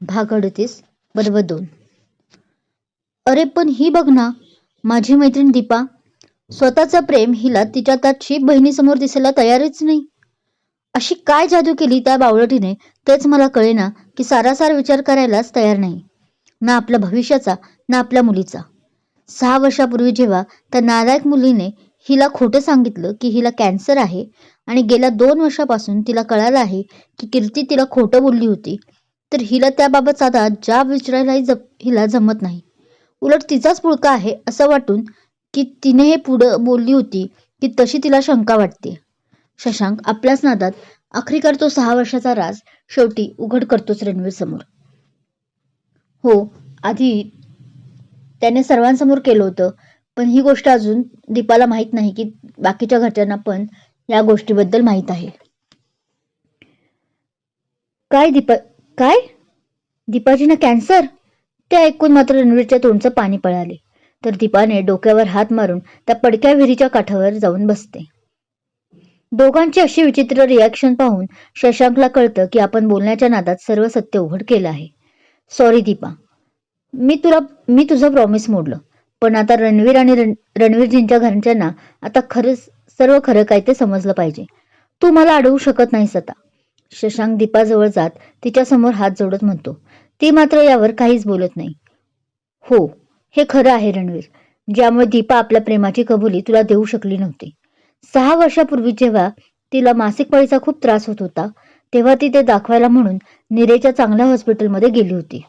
भाग अडतीस बरोबर दोन. अरे पण ही बघ ना माझी मैत्रीण दीपा स्वतःचं प्रेम हिला तिच्या ताची बहिणीसमोर दिसायला तयारच नाही. अशी काय जादू केली त्या बावळटीने तेच मला कळेना की सारासार विचार करायलाच तयार नाही. ना आपल्या भविष्याचा ना आपल्या मुलीचा. सहा वर्षापूर्वी जेव्हा त्या नालायक मुलीने हिला खोटं सांगितलं की हिला कॅन्सर आहे आणि गेल्या दोन वर्षापासून तिला कळालं आहे की कीर्ती तिला खोटं बोलली होती तर हिला त्याबाबत आता जाब विचारायलाही जप हिला जमत नाही. उलट तिचाच पुळका आहे असं वाटून की तिने हे पुढं बोलली होती की तशी तिला शंका वाटते. शशांक आपल्याच नादात आखरीकार तो सहा वर्षाचा राज शेवटी उघड करतोच रणवीर समोर. हो आधी त्याने सर्वांसमोर केलं होतं पण ही गोष्ट अजून दीपाला माहीत नाही की बाकीच्या घरच्यांना पण या गोष्टीबद्दल माहीत आहे. काय दीपा काय? दीपाजीनं कॅन्सर ते ऐकून मात्र रणवीरच्या तोंडचं पाणी पळाले. तर दीपाने डोक्यावर हात मारून त्या पडक्या विहिरीच्या काठावर जाऊन बसते. दोघांची अशी विचित्र रिॲक्शन पाहून शशांकला कळतं की आपण बोलण्याच्या नादात सर्व सत्य उघड केलं आहे. सॉरी दीपा. मी तुला मी तुझं प्रॉमिस मोडलं. पण आता रणवीर आणि रण रणवीरजींच्या घरच्यांना आता खरंच सर्व खरं काय ते समजलं पाहिजे. तू मला अडवू शकत नाहीस आता. शशांक दीपाजवळ जात तिच्यासमोर हात जोडत म्हणतो ती मात्र यावर काहीच बोलत नाही. हो हे खरं आहे रणवीर. ज्यामुळे दीपा आपल्या प्रेमाची कबुली तुला देऊ शकली नव्हती. सहा वर्षापूर्वी जेव्हा तिला मासिक पाळीचा खूप त्रास होत होता तेव्हा ती ते दाखवायला म्हणून निरेच्या चांगल्या हॉस्पिटलमध्ये गेली होती.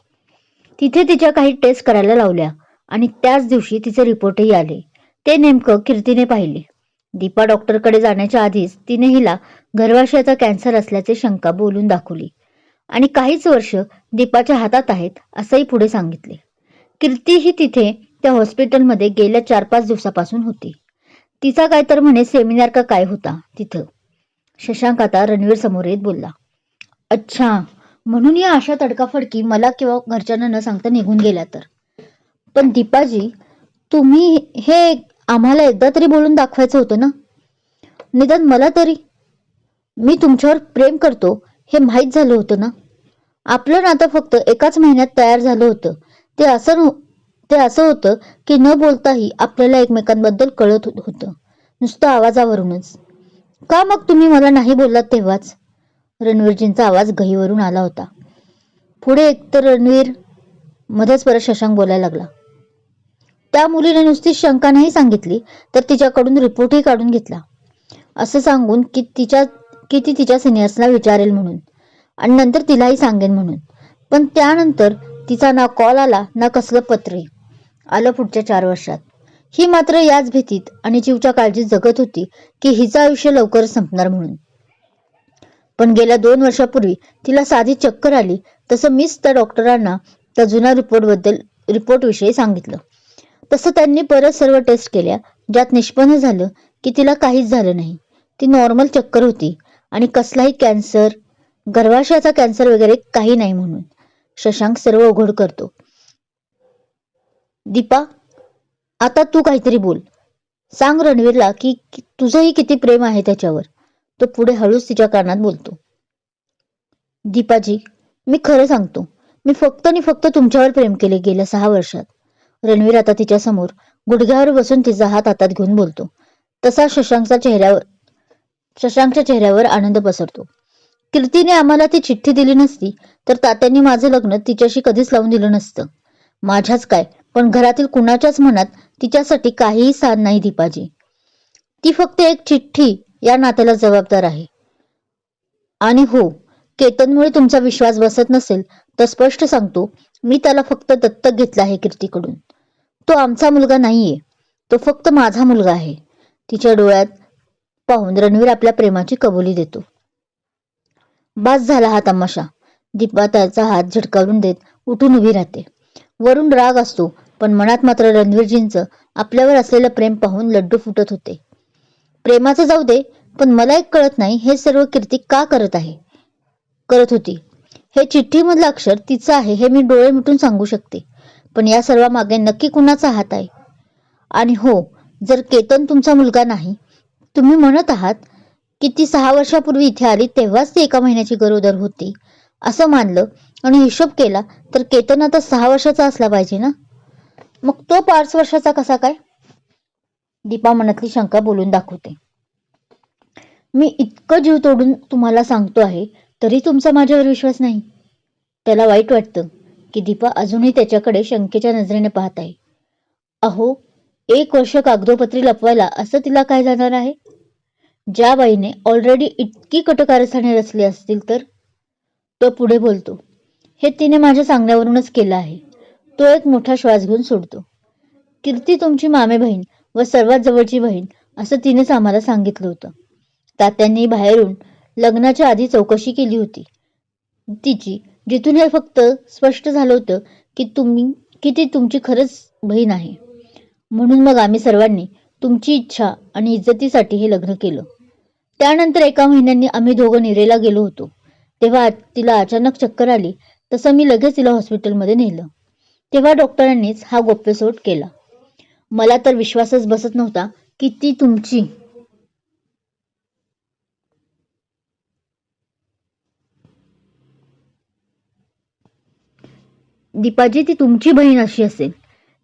तिथे तिच्या काही टेस्ट करायला लावल्या आणि त्याच दिवशी तिचे रिपोर्टही आले. ते नेमकं कीर्तीने पाहिले. दीपा डॉक्टरकडे जाण्याच्या आधीच तिने हिला गर्भाशयाचा कॅन्सर असल्याचे शंका बोलून दाखवली. आणि काहीच वर्ष दीपाच्या हातात आहेत असंही पुढे सांगितले. कीर्ती ही तिथे त्या हॉस्पिटलमध्ये गेल्या चार पाच दिवसापासून होती. तिचा काय तर म्हणे सेमिनार का काय होता तिथं. शशांक आता रणवीर समोर येत बोलला. अच्छा म्हणून या अशा तडकाफडकी मला किंवा घरच्यांना न सांगता निघून गेल्या तर. पण दीपाजी तुम्ही हे आम्हाला एकदा तरी बोलून दाखवायचं होतं ना? निदान मला तरी. मी तुमच्यावर प्रेम करतो हे माहीत झालं होतं ना? आपलं नातं फक्त एकाच महिन्यात तयार झालं होतं. ते असं नव्ह- ते असं होतं की न बोलताही आपल्याला एकमेकांबद्दल कळत हो- होतं. नुसतं आवाजावरूनच. का मग तुम्ही मला नाही बोललात तेव्हाच? रणवीरजींचा आवाज गहीवरून आला होता. पुढे एकतर रणवीर मध्येच परत शशांक बोलायला लागला. त्या मुलीने नुसती शंका नाही सांगितली तर तिच्याकडून रिपोर्टही काढून घेतला. असं सांगून की तिच्या की ती तिच्या सिनियर्सला विचारेल म्हणून आणि नंतर तिलाही सांगेन म्हणून. पण त्यानंतर तिचा ना कॉल आला ना कसलं पत्रही आलं पुढच्या चार वर्षात. ही मात्र याच भीतीत आणि जीवच्या काळजीत जगत होती की हिचं आयुष्य लवकर संपणार म्हणून. पण गेल्या दोन वर्षापूर्वी तिला साधी चक्कर आली तसं मीच त्या डॉक्टरांना त्या जुन्या रिपोर्टबद्दल रिपोर्ट विषयी सांगितलं. तसं त्यांनी परत सर्व टेस्ट केल्या ज्यात निष्पन्न झालं की तिला काहीच झालं नाही. ती नॉर्मल चक्कर होती आणि कसलाही कॅन्सर गर्भाशयाचा कॅन्सर वगैरे काही नाही म्हणून. शशांक सर्व उघड करतो. दीपा आता तू काहीतरी बोल. सांग रणवीरला की तुझंही किती प्रेम आहे त्याच्यावर. तो पुढे हळूच तिच्या कानात बोलतो. दीपाजी मी खरं सांगतो मी फक्त आणि फक्त तुमच्यावर प्रेम केले गेल्या सहा वर्षात. रणवीर आता तिच्या समोर गुडघ्यावर बसून तिचा हात हातात घेऊन बोलतो. तसा शशांकचा चेहऱ्यावर शशांकच्या चेहऱ्यावर आनंद पसरतो. कीर्तीने आम्हाला ती चिठ्ठी दिली नसती तर तात्यांनी माझं लग्न तिच्याशी कधीच लावून दिलं नसतं. माझ्याच काय पण घरातील कुणाच्याच मनात तिच्यासाठी काहीही स्थान नाही दीपाजी. ती फक्त एक चिठ्ठी या नात्याला जबाबदार आहे. आणि हो केतनमुळे तुमचा विश्वास बसत नसेल तर स्पष्ट सांगतो मी त्याला फक्त दत्तक घेतला आहे कीर्तीकडून. तो आमचा मुलगा नाहीये. तो फक्त माझा मुलगा आहे. तिच्या डोळ्यात पाहून रणवीर आपल्या प्रेमाची कबुली देतो. बास झाला हा तमाशा. दीपा त्याचा हात झटकावून देत उठून उभी राहते. वरून राग असतो पण मनात मात्र रणवीरजींचं आपल्यावर असलेलं प्रेम पाहून लड्डू फुटत होते. प्रेमाचं जाऊ दे पण मला एक कळत नाही हे सर्व कीर्ती का करत आहे? करत होती. हे चिठ्ठीमधलं अक्षर तिचं आहे हे मी डोळे मिटून सांगू शकते. पण या सर्वामागे नक्की कुणाचा हात आहे? आणि हो जर केतन तुमचा मुलगा नाही तुम्ही म्हणत आहात की ती सहा वर्षापूर्वी इथे आली तेव्हाच ती एका महिन्याची गरोदर होती असं मानलं आणि हिशोब केला तर केतन आता सहा वर्षाचा असला पाहिजे ना? मग तो पाच वर्षाचा कसा काय? दीपा मनातली शंका बोलून दाखवते. मी इतकं जीव तोडून तुम्हाला सांगतो आहे तरी तुमचा माझ्यावर विश्वास नाही. त्याला वाईट वाटतं. की दीपा अजूनही त्याच्याकडे शंकेच्या नजरेने पाहत आहे. अहो एक वर्ष कागदोपत्री लपवायला असं तिला काय जाणार आहे? ज्या बाईने ऑलरेडी इतकी कटकारस्थाने रचली असतील तर? तो पुढे बोलतो हे तिने माझ्या सांगण्यावरूनच केलं आहे. तो एक मोठा श्वास घेऊन सोडतो. कीर्ती तुमची मामे बहीण व सर्वात जवळची बहीण असं तिनेच आम्हाला सांगितलं होतं. तात्यांनी बाहेरून लग्नाच्या आधी चौकशी केली होती. तिची जिथून हे फक्त स्पष्ट झालं होतं की तुम्ही की ती तुमची खरंच बहीण आहे. म्हणून मग आम्ही सर्वांनी तुमची इच्छा आणि इज्जतीसाठी हे लग्न केलं. त्यानंतर एका महिन्यांनी आम्ही दोघं निरेला गेलो होतो. तेव्हा तिला अचानक चक्कर आली तसं मी लगेच तिला हॉस्पिटलमध्ये नेलं. तेव्हा डॉक्टरांनीच हा गोप्यस्फोट केला. मला तर विश्वासच बसत नव्हता की ती तुमची दीपाजी ती तुमची बहीण अशी असेल.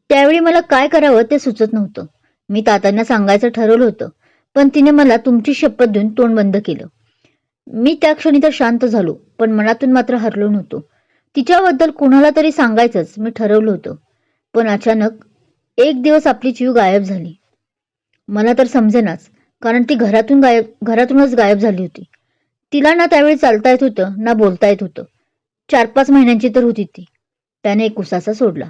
त्यावेळी मला काय करावं ते सुचत नव्हतं. मी तात्यांना सांगायचं ठरवलं होतं पण तिने मला तुमची शपथ देऊन तोंड बंद केलं. मी त्या क्षणी तर शांत झालो पण मनातून मात्र हरलो नव्हतो. तिच्याबद्दल कुणाला तरी सांगायचंच मी ठरवलं होतं पण अचानक एक दिवस आपली जीव गायब झाली. मला तर समजेनाच कारण ती घरातून गायब घरातूनच गायब झाली होती. तिला ना त्यावेळी चालता येत होतं ना बोलता येत होतं. चार पाच महिन्यांची तर होती ती. त्याने एक उसासा सोडला.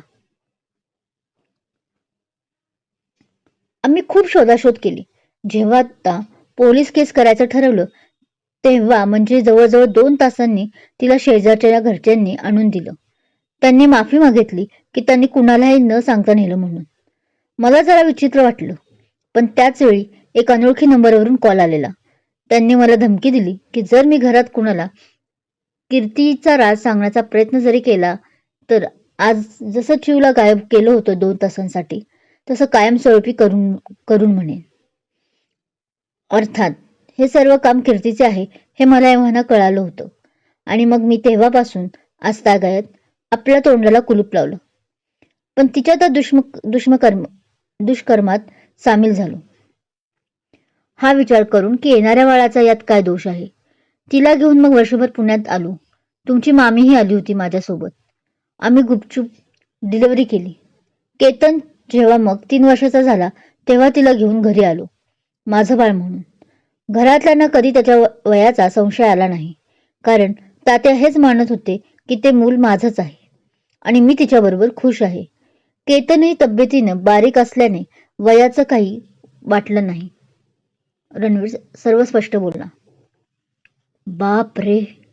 आम्ही खूप शोधाशोध केली. जेव्हा आता पोलीस केस करायचं ठरवलं तेव्हा म्हणजे जवळजवळ दोन तासांनी तिला शेजारच्या या घरच्यांनी आणून दिलं. त्यांनी माफी मागितली की त्यांनी कुणालाही न सांगता नेलं म्हणून. मला जरा विचित्र वाटलं पण त्याच वेळी एक अनोळखी नंबरवरून कॉल आलेला. त्यांनी मला धमकी दिली की जर मी घरात कुणाला कीर्तीचा राज सांगण्याचा प्रयत्न जरी केला तर आज जसं चिवला गायब केलं होतं दोन तासांसाठी तसं कायमस्वरूपी करून करून म्हणेन. अर्थात हे सर्व काम कीर्तीचे आहे हे मला एव्हाना कळालं होतं. आणि मग मी तेव्हापासून आजतागायत आपल्या तोंडाला कुलूप लावलं. पण तिच्या त्या दुष्म दुष्मकर्म दुष्कर्मात सामील झालो. हा विचार करून की येणाऱ्या बाळाचा यात काय दोष आहे? तिला घेऊन मग वर्षभर पुण्यात आलो. तुमची मामीही आली होती माझ्यासोबत. आम्ही गुपचूप डिलिव्हरी केली. केतन जेव्हा मग तीन वर्षाचा झाला तेव्हा तिला घेऊन घरी आलो. माझं बाळ म्हणून. घरातल्यांना कधी त्याच्या वयाचा संशय आला नाही. कारण तात्या हेच मानत होते की ते मूल माझंच आहे. आणि मी तिच्याबरोबर खुश आहे. केतनही तब्येतीनं बारीक असल्याने वयाचं काही वाटलं नाही. रणवीर सर्व स्पष्ट बोलला. बाप रे!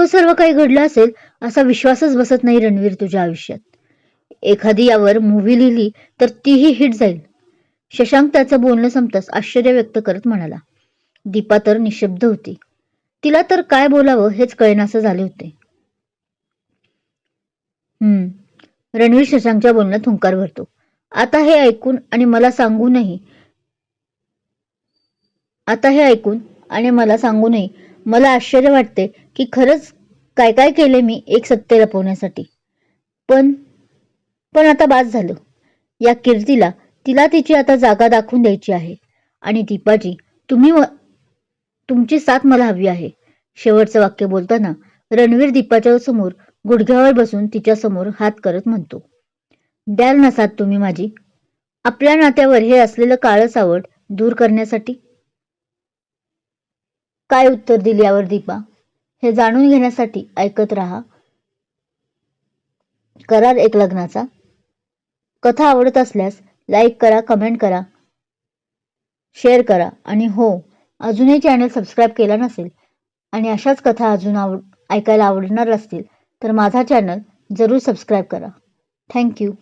इतकं सर्व काही घडलं असेल असा विश्वासच बसत नाही रणवीर तुझ्या आयुष्यात. एखादी यावर मूवी लिहिली तर तीही हिट जाईल. शशांक त्याचं बोलणं संपताच आश्चर्य व्यक्त करत म्हणाला दीपा तर निशब्द होती. तिला तर काय बोलावं हेच कळेनासं झाले होते. हम्म. रणवीर शशांकच्या बोलण्यात हुंकार भरतो. आता हे ऐकून आणि मला सांगूनही आता हे ऐकून आणि मला सांगूनही मला आश्चर्य वाटते की खरंच काय काय केले मी एक सत्य लपवण्यासाठी. पण पण आता बास झालं. या कीर्तीला तिला तिची आता जागा दाखवून द्यायची आहे. आणि दीपाजी तुम्ही तुमची साथ मला हवी आहे. शेवटचं वाक्य बोलताना रणवीर दीपाच्या समोर गुडघ्यावर बसून तिच्या समोर हात करत म्हणतो. द्याल ना साथ तुम्ही माझी? आपल्या नात्यावर हे असलेलं काळं सावट दूर करण्यासाठी? काय उत्तर दिली यावर दीपा? हे जाणून घेण्यासाठी ऐकत राहा. करार एक लग्नाचा. कथा आवडत असल्यास लाईक करा कमेंट करा शेअर करा आणि हो अजूनही चॅनल सबस्क्राईब केला नसेल आणि अशाच कथा अजून आवड ऐकायला आवडणार असतील तर माझा चॅनल जरूर सबस्क्राईब करा. थँक्यू